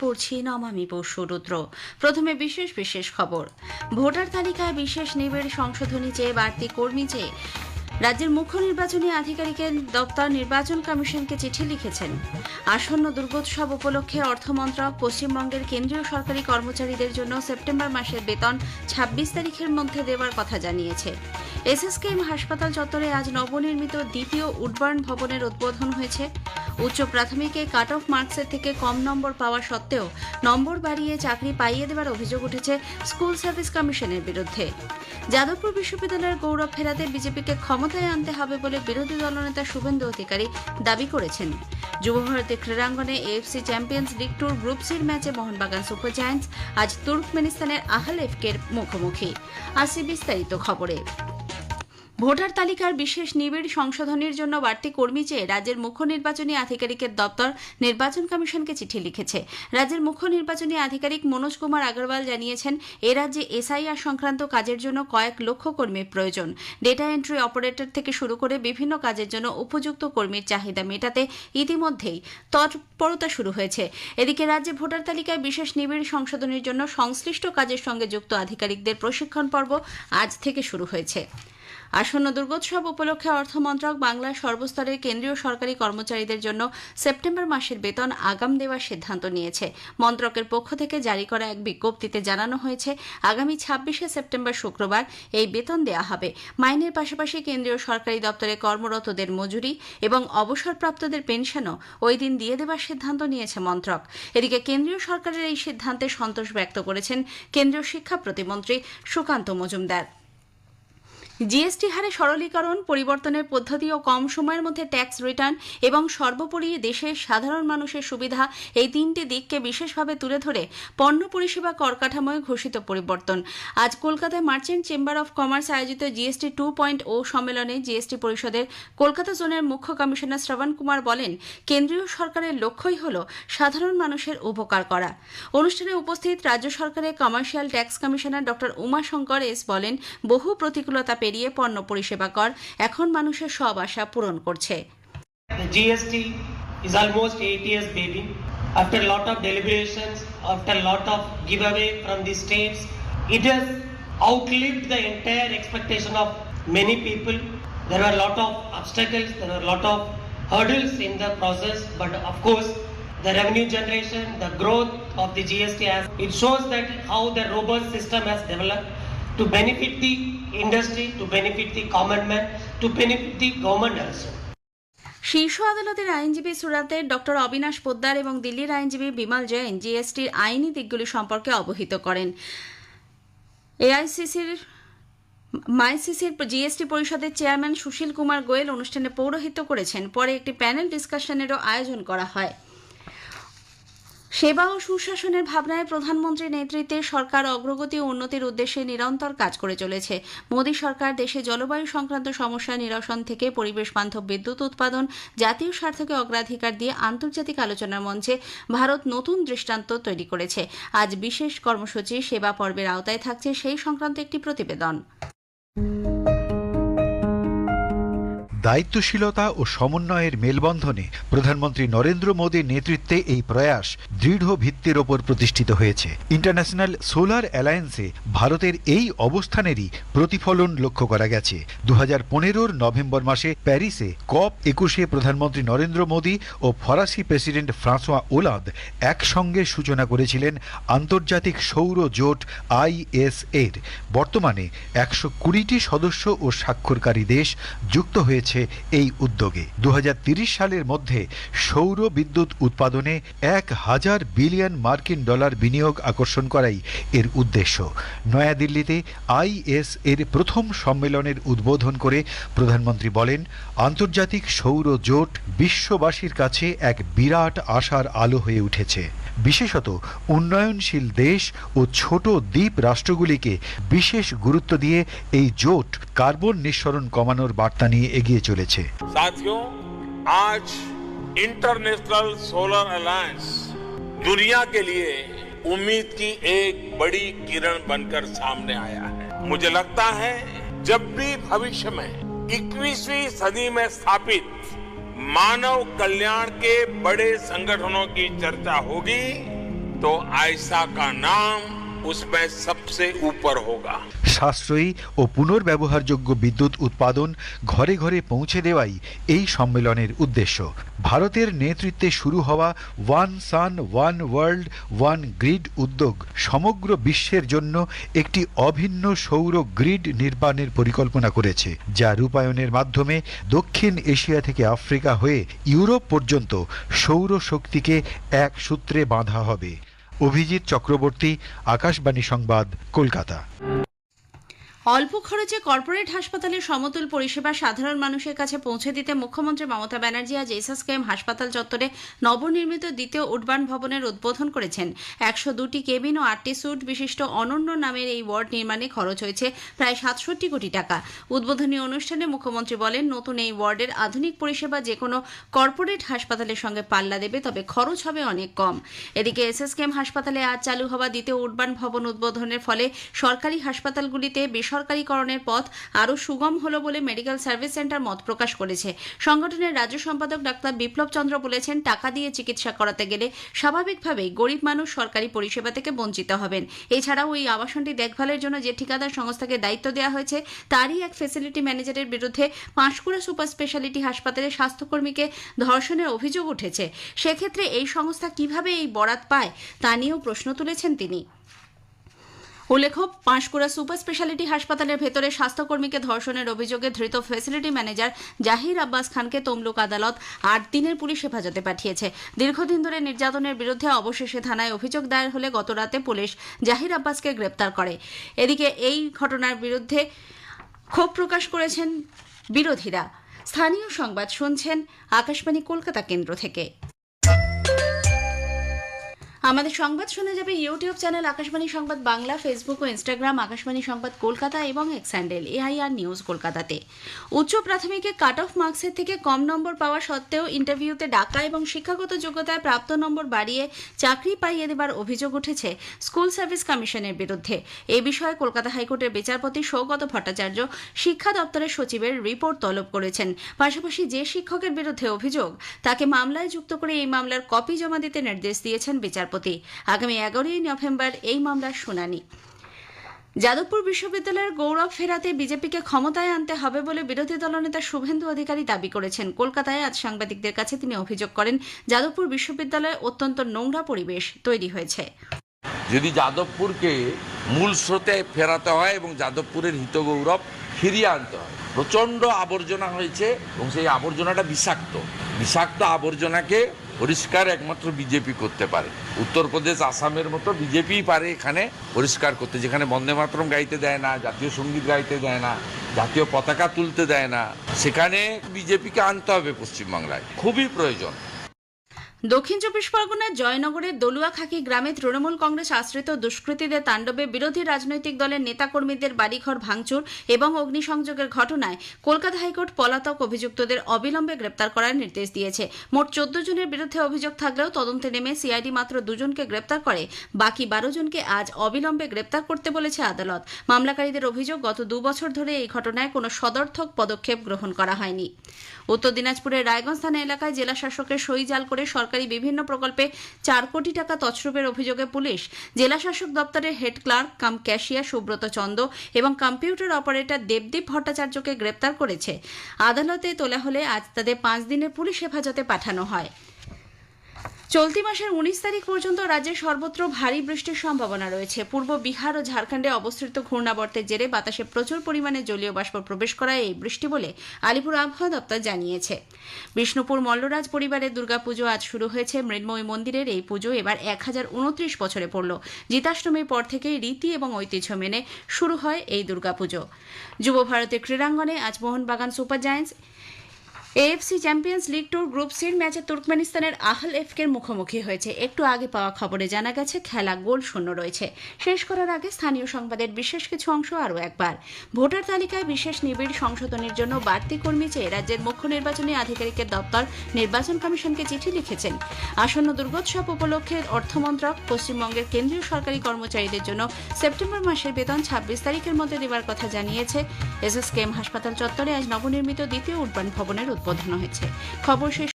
পড়ছি নমামি রুদ্র। প্রথমে বিশেষ বিশেষ খবর। ভোটার তালিকায় বিশেষ নিবিড় সংশোধনী চেয়ে বাড়তি কর্মী চেয়ে রাজ্যের মুখ্য নির্বাচনী আধিকারিকের দপ্তর নির্বাচন কমিশনকে চিঠি লিখেছেন। আসন্ন দুর্গোৎসব উপলক্ষে অর্থমন্ত্রক পশ্চিমবঙ্গের কেন্দ্রীয় সরকারি কর্মচারীদের জন্য সেপ্টেম্বর মাসের বেতন ছাব্বিশ তারিখের মধ্যে দেওয়ার কথা জানিয়েছে। এসএসকেএম হাসপাতাল চত্বরে আজ নবনির্মিত দ্বিতীয় উডবার্ন ভবনের উদ্বোধন হয়েছে। উচ্চ প্রাথমিকে কাট অফ মার্কসের থেকে কম নম্বর পাওয়া সত্ত্বেও নম্বর বাড়িয়ে চাকরি পাইয়ে দেওয়ার অভিযোগ উঠেছে স্কুল সার্ভিস কমিশনের বিরুদ্ধে। যাদবপুর বিশ্ববিদ্যালয়ের গৌরব ফেরাতে বিজেপিকে ক্ষমতায় আনতে হবে বলে বিরোধী দলনেতা শুভেন্দু অধিকারী দাবি করেছেন। যুবভারতী ক্রীড়াঙ্গনে এএফসি চ্যাম্পিয়ন্স লিগ টুর গ্রুপ সির ম্যাচে মোহনবাগান সুপার জায়ান্টস আজ তুর্কমেনিস্তানের আহাল এফকের মুখোমুখি। আসি বিস্তারিত খবরে। ভোটার তালিকার বিশেষ নিবিড় সংশোধনের জন্য বাড়তি কর্মী চেয়ে রাজ্যের মুখ্য নির্বাচনী আধিকারিকের দপ্তর নির্বাচন কমিশনকে চিঠি লিখেছে। রাজ্যের মুখ্য নির্বাচনী আধিকারিক মনোজ কুমার আগরওয়াল জানিয়েছেন, এ রাজ্যে এসআইআর সংক্রান্ত কাজের জন্য কয়েক লক্ষ কর্মীর প্রয়োজন। ডেটা এন্ট্রি অপারেটর থেকে শুরু করে বিভিন্ন কাজের জন্য উপযুক্ত কর্মীর চাহিদা মেটাতে ইতিমধ্যেই তৎপরতা শুরু হয়েছে। এদিকে রাজ্যে ভোটার তালিকায় বিশেষ নিবিড় সংশোধনের জন্য সংশ্লিষ্ট কাজের সঙ্গে যুক্ত আধিকারিকদের প্রশিক্ষণ পর্ব আজ থেকে শুরু হয়েছে। আসন্ন দুর্গোৎসব উপলক্ষে অর্থমন্ত্রক বাংলার সর্বস্তরের কেন্দ্রীয় সরকারি কর্মচারীদের জন্য সেপ্টেম্বর মাসের বেতন আগাম দেওয়ার সিদ্ধান্ত নিয়েছে। মন্ত্রকের পক্ষ থেকে জারি করা এক বিজ্ঞপ্তিতে জানানো হয়েছে, আগামী ছাব্বিশে সেপ্টেম্বর শুক্রবার এই বেতন দেওয়া হবে। মাইনের পাশাপাশি কেন্দ্রীয় সরকারি দপ্তরে কর্মরতদের মজুরি এবং অবসরপ্রাপ্তদের পেনশনও ওই দিন দিয়ে দেওয়ার সিদ্ধান্ত নিয়েছে মন্ত্রক। এদিকে কেন্দ্রীয় সরকারের এই সিদ্ধান্তে সন্তোষ ব্যক্ত করেছেন কেন্দ্রীয় শিক্ষা প্রতিমন্ত্রী সুকান্ত মজুমদার। জিএসটি হারে সরলীকরণ, পরিবর্তনের পদ্ধতি ও কম সময়ের মধ্যে ট্যাক্স রিটার্ন এবং সর্বোপরি দেশের সাধারণ মানুষের সুবিধা এই তিনটি দিককে বিশেষভাবে তুলে ধরে পণ্য পরিষেবা কর কাঠামোয় ঘোষিত পরিবর্তন। আজ কলকাতায় মার্চেন্ট চেম্বার অফ কমার্স আয়োজিত জিএসটি টু পয়েন্ট ও সম্মেলনে জিএসটি পরিষদের কলকাতা জোনের মুখ্য কমিশনার শ্রবণ কুমার বলেন, কেন্দ্রীয় সরকারের লক্ষ্যই হল সাধারণ মানুষের উপকার করা। অনুষ্ঠানে উপস্থিত রাজ্য সরকারের commercial tax commissioner doctor Umashankar S বলেন, বহু প্রতিকূলতা পেরিয়ে পণ্য পরিষেবা কর এখন মানুষের সব আশা পূরণ করছে almost eight years baby. After lot of deliberations, after lot of giveaway from the states, it has outlived the entire expectation of many people. There were lot of obstacles, there were lot of hurdles in the process, but of course, the revenue generation, the growth of the GST it shows that how the robust system has developed to benefit the industry, to benefit the common man, to benefit the government also. শীর্ষ আদালতের আইনজীবী সুরাতের doctor Abinash Poddar এবং দিল্লির আইনজীবী বিমল জৈন জিএসটির আইনি দিকগুলি সম্পর্কে অবহিত করেন। এআইসিসির মাইসিসির জিএসটি পরিষদের চেয়ারম্যান সুশীল কুমার গোয়েল অনুষ্ঠানে পৌরোহিত্য করেছেন। পরে একটি প্যানেল ডিসকাশনেরও আয়োজন করা হয়। সেবা ও সুশাসনের ভাবনায় প্রধানমন্ত্রীর নেতৃত্বে সরকার অগ্রগতি ও উন্নতির উদ্দেশ্যে নিরন্তর কাজ করে চলেছে। মোদী সরকার দেশে জলবায়ু সংক্রান্ত সমস্যা নিরসন থেকে পরিবেশ বান্ধব বিদ্যুৎ উৎপাদন, জাতীয় স্বার্থকে অগ্রাধিকার দিয়ে আন্তর্জাতিক আলোচনার মঞ্চে ভারত নতুন দৃষ্টান্ত তৈরি করেছে। আজ বিশেষ কর্মসূচি সেবা পর্বের আওতায় থাকছে সেই সংক্রান্ত একটি প্রতিবেদন। দায়িত্বশীলতা ও সমন্বয়ের মেলবন্ধনে প্রধানমন্ত্রী নরেন্দ্র মোদীর নেতৃত্বে এই প্রয়াস দৃঢ় ভিত্তির ওপর প্রতিষ্ঠিত হয়েছে। ইন্টারন্যাশনাল সোলার অ্যালায়েন্সে ভারতের এই অবস্থানেরই প্রতিফলন লক্ষ্য করা গেছে। দু হাজার নভেম্বর মাসে প্যারিসে কপ একুশে প্রধানমন্ত্রী নরেন্দ্র মোদী ও ফরাসি প্রেসিডেন্ট ফ্রাঁসোয়া ওলাদ একসঙ্গে সূচনা করেছিলেন আন্তর্জাতিক সৌর জোট আইএস এর। বর্তমানে একশো কুড়িটি সদস্য ও স্বাক্ষরকারী দেশ যুক্ত হয়েছে এই উদ্যোগে। দু সালের মধ্যে সৌর বিদ্যুৎ উৎপাদনে উৎপাদনে এক হাজার বিলিয়ন মার্কিন ডলার বিনিয়োগ আকর্ষণ করাই এর উদ্দেশ্য। নয়াদিল্লিতে আইএস এর প্রথম সম্মেলনের উদ্বোধন করে প্রধানমন্ত্রী বলেন, আন্তর্জাতিক সৌর জোট বিশ্ববাসীর কাছে এক বিরাট আশার আলো হয়ে উঠেছে। বিশেষত উন্নয়নশীল দেশ ও ছোট দ্বীপ রাষ্ট্রগুলিকে বিশেষ গুরুত্ব দিয়ে এই জোট কার্বন নিঃসরণ কমানোর বার্তা নিয়ে এগিয়ে চলেছে। আজ इंटरनेशनल सोलर अलायंस दुनिया के लिए उम्मीद की एक बड़ी किरण बनकर सामने आया है। मुझे लगता है जब भी भविष्य में 21वीं सदी में स्थापित मानव कल्याण के बड़े संगठनों की चर्चा होगी तो आयशा का नाम उसमें सबसे ऊपर होगा সাশ্রয়ী ও পুনর্ব্যবহারযোগ্য বিদ্যুৎ উৎপাদন ঘরে ঘরে পৌঁছে দেওয়াই এই সম্মেলনের উদ্দেশ্য ভারতের নেতৃত্বে শুরু হওয়া one sun one world one grid উদ্যোগ সমগ্র বিশ্বের জন্য একটি অভিন্ন সৌর গ্রিড নির্মাণের পরিকল্পনা করেছে যা রূপায়ণের মাধ্যমে দক্ষিণ এশিয়া থেকে আফ্রিকা হয়ে ইউরোপ পর্যন্ত সৌর শক্তিকে এক সূত্রে বাঁধা হবে অভিজিৎ চক্রবর্তী আকাশবাণী সংবাদ কলকাতা। অল্প খরচে কর্পোরেট হাসপাতালে সমতুল পরিষেবা সাধারণ মানুষের কাছে পৌঁছে দিতে মুখ্যমন্ত্রী মমতা ব্যানার্জি আজ এসএসকেএম হাসপাতাল চত্বরে নবনির্মিত দ্বিতীয় উডবান ভবনের উদ্বোধন করেছেন। একশো দুটি কেবিন ও আটটি স্যুট বিশিষ্ট অনন্য নামের এই ওয়ার্ড নির্মাণে খরচ হয়েছে প্রায় সাতষট্টি কোটি টাকা। উদ্বোধনী অনুষ্ঠানে মুখ্যমন্ত্রী বলেন, নতুন এই ওয়ার্ডের আধুনিক পরিষেবা যে কোনো কর্পোরেট হাসপাতালের সঙ্গে পাল্লা দেবে, তবে খরচ হবে অনেক কম। এদিকে এসএসকেএম হাসপাতালে আজ চালু হওয়া দ্বিতীয় উডবান ভবন উদ্বোধনের ফলে সরকারি হাসপাতালগুলিতে বেসরকারিকরণের পথ আরও সুগম হল বলে মেডিকেল সার্ভিস সেন্টার মত প্রকাশ করেছে। সংগঠনের রাজ্য সম্পাদক ডাক্তার বিপ্লব চন্দ্র বলেছেন, টাকা দিয়ে চিকিৎসা করাতে গেলে স্বাভাবিকভাবেই গরিব মানুষ সরকারি পরিষেবা থেকে বঞ্চিত হবেন। এছাড়াও ওই আবাসনটি দেখভালের জন্য যে ঠিকাদার সংস্থাকে দায়িত্ব দেওয়া হয়েছে, তারই এক ফেসিলিটি ম্যানেজারের বিরুদ্ধে পাঁশকুড়া সুপার স্পেশালিটি হাসপাতালে স্বাস্থ্যকর্মীকে ধর্ষণের অভিযোগ উঠেছে। সেক্ষেত্রে এই সংস্থা কীভাবে এই বরাত পায়, তা নিয়েও প্রশ্ন তুলেছেন তিনি। উল্লেখ্য, পাঁশকুড়া সুপার স্পেশালিটি হাসপাতালের ভেতরে স্বাস্থ্যকর্মীকে ধর্ষণের অভিযোগে ধৃত ফেসিলিটি ম্যানেজার জাহির আব্বাস খানকে তমলুক আদালত আট দিনের পুলিশ হেফাজতে পাঠিয়েছে। দীর্ঘদিন ধরে নির্যাতনের বিরুদ্ধে অবশেষে থানায় অভিযোগ দায়ের হলে গতরাতে পুলিশ জাহির আব্বাসকে গ্রেপ্তার করে। এদিকে এই ঘটনার বিরুদ্ধে ক্ষোভ প্রকাশ করেছেন বিরোধীরা। স্থানীয় সংবাদ শুনছেন আকাশবাণী কলকাতা কেন্দ্র থেকে। আমাদের সংবাদ শোনা যাবে YouTube channel Akashvani Sangbad Bangla Facebook ও ইনস্টাগ্রাম আকাশবাণী সংবাদ কলকাতা এবং এক্স হ্যান্ডেল এআইআর নিউজ কলকাতাতে। উচ্চ প্রাথমিকে কাট অফ মার্কসের থেকে কম নম্বর পাওয়া সত্ত্বেও ইন্টারভিউতে ডাকা এবং শিক্ষাগত যোগ্যতায় প্রাপ্ত নম্বর বাড়িয়ে চাকরি পাইয়ে দেবার অভিযোগ উঠেছে স্কুল সার্ভিস কমিশনের বিরুদ্ধে। এ বিষয়ে কলকাতা হাইকোর্টের বিচারপতি সৌগত ভট্টাচার্য শিক্ষা দপ্তরের সচিবের রিপোর্ট তলব করেছেন। পাশাপাশি যে শিক্ষকের বিরুদ্ধে অভিযোগ, তাকে মামলায় যুক্ত করে এই মামলার কপি জমা দিতে নির্দেশ দিয়েছেন বিচারপতি। আগামী এগারোই নভেম্বর এই মামলার শুনানি। যাদবপুর বিশ্ববিদ্যালয়ের গৌরব ফেরাতে বিজেপিকে ক্ষমতায় আনতে হবে বলে বিরোধী দলনেতা শুভেন্দু অধিকারী দাবি করেছেন। কলকাতায় আজ সাংবাদিকদের কাছে তিনি অভিযোগ করেন, যাদবপুর বিশ্ববিদ্যালয়ে অত্যন্ত নোংরা পরিবেশ তৈরি হয়েছে। যদি যাদবপুরকে মূল স্রোতে ফেরাতে হয় এবং যাদবপুরের হিতগৌরব ফিরিয়ে আনতে হয় প্রচণ্ড আবর্জনা হয়েছে এবং সেই আবর্জনাটা বিষাক্ত। বিষাক্ত আবর্জনাকে পরিষ্কার একমাত্র বিজেপি করতে পারে। উত্তরপ্রদেশ আসামের মতো বিজেপি পারে এখানে পরিষ্কার করতে, যেখানে বন্দে মাতরম গাইতে দেয় না, জাতীয় সংগীত গাইতে দেয় না, জাতীয় পতাকা তুলতে দেয় না। সেখানে বিজেপিকে আনতে হবে পশ্চিমবাংলায়। খুবই প্রয়োজন। দক্ষিণ চব্বিশ পরগনার জয়নগরের দলুয়াখাকি গ্রামে তৃণমূল কংগ্রেস আশ্রিত দুষ্কৃতীদের তাণ্ডবে বিরোধী রাজনৈতিক দলের নেতাকর্মীদের বাড়িঘর ভাঙচুর এবং অগ্নিসংযোগের ঘটনায় কলকাতা হাইকোর্ট পলাতক অভিযুক্তদের অবিলম্বে গ্রেপ্তার করার নির্দেশ দিয়েছে। মোট চোদ্দ জনের বিরুদ্ধে অভিযোগ থাকলেও তদন্তে নেমে সিআইডি মাত্র দুজনকে গ্রেপ্তার করে। বাকি বারো জনকে আজ অবিলম্বে গ্রেপ্তার করতে বলেছে আদালত। মামলাকারীদের অভিযোগ, গত দু বছর ধরে এই ঘটনায় কোনো সদর্থক পদক্ষেপ গ্রহণ করা হয়নি। উত্তর দিনাজপুরের রায়গঞ্জ থানা এলাকায় জেলা শাসকের সই জাল করে সরকারি বিভিন্ন প্রকল্পে চার কোটি টাকা তছরূপের অভিযোগে পুলিশ, জেলা শাসক দপ্তরের head clerk cum cashier Subrata Chanda এবং কম্পিউটার অপারেটর দেবদীপ ভট্টাচার্যকে গ্রেপ্তার করেছে। আদালতে তোলা হলে আজ তাদের পাঁচ দিনের পুলিশ হেফাজতে পাঠানো হয়। চলতি মাসের উনিশ তারিখ পর্যন্ত রাজ্যে সর্বত্র ভারী বৃষ্টির সম্ভাবনা রয়েছে। পূর্ব বিহার ও ঝাড়খণ্ডে অবস্থিত ঘূর্ণাবর্তের জেরে বাতাসে প্রচুর পরিমাণে জলীয় বাষ্প প্রবেশ করায় এই বৃষ্টি বলে আলিপুর আবহাওয়া দপ্তর জানিয়েছে। বিষ্ণুপুর, মল্লরাজ পরিবারের দুর্গাপুজো আজ শুরু হয়েছে। মৃন্ময়ী মন্দিরের এই পুজো এবার এক হাজার উনত্রিশ বছরে পড়ল। জিতাষ্টমীর পর থেকেই রীতি এবং ঐতিহ্য মেনে শুরু হয় এই দুর্গাপুজো। যুব ভারতের ক্রীড়াঙ্গনে আজ Mohun Bagan super giants AFC Champions League টুর গ্রুপ সির ম্যাচে তুর্কমেনিস্তানের আহল এফকের মুখোমুখি হয়েছে। একটু আগে পাওয়া খবরে জানা গেছে, খেলা গোল শূন্য রয়েছে। শেষ করার আগে স্থানীয় সংবাদের বিশেষ কিছু অংশ আরও একবার। ভোটার তালিকায় বিশেষ নিবিড় সংশোধনের জন্য বাড়তি কর্মী চেয়ে রাজ্যের মুখ্য নির্বাচনী আধিকারিকের দপ্তর নির্বাচন কমিশনকে চিঠি লিখেছেন। আসন্ন দুর্গোৎসব উপলক্ষে অর্থমন্ত্রক, পশ্চিমবঙ্গের কেন্দ্রীয় সরকারি কর্মচারীদের জন্য সেপ্টেম্বর মাসের বেতন ছাব্বিশ তারিখের মধ্যে দেওয়ার কথা জানিয়েছে। এসএসকেএম হাসপাতাল চত্বরে আজ নবনির্মিত দ্বিতীয় উডবান ভবনের উদ্বোধন হয়েছে। খবর শেষ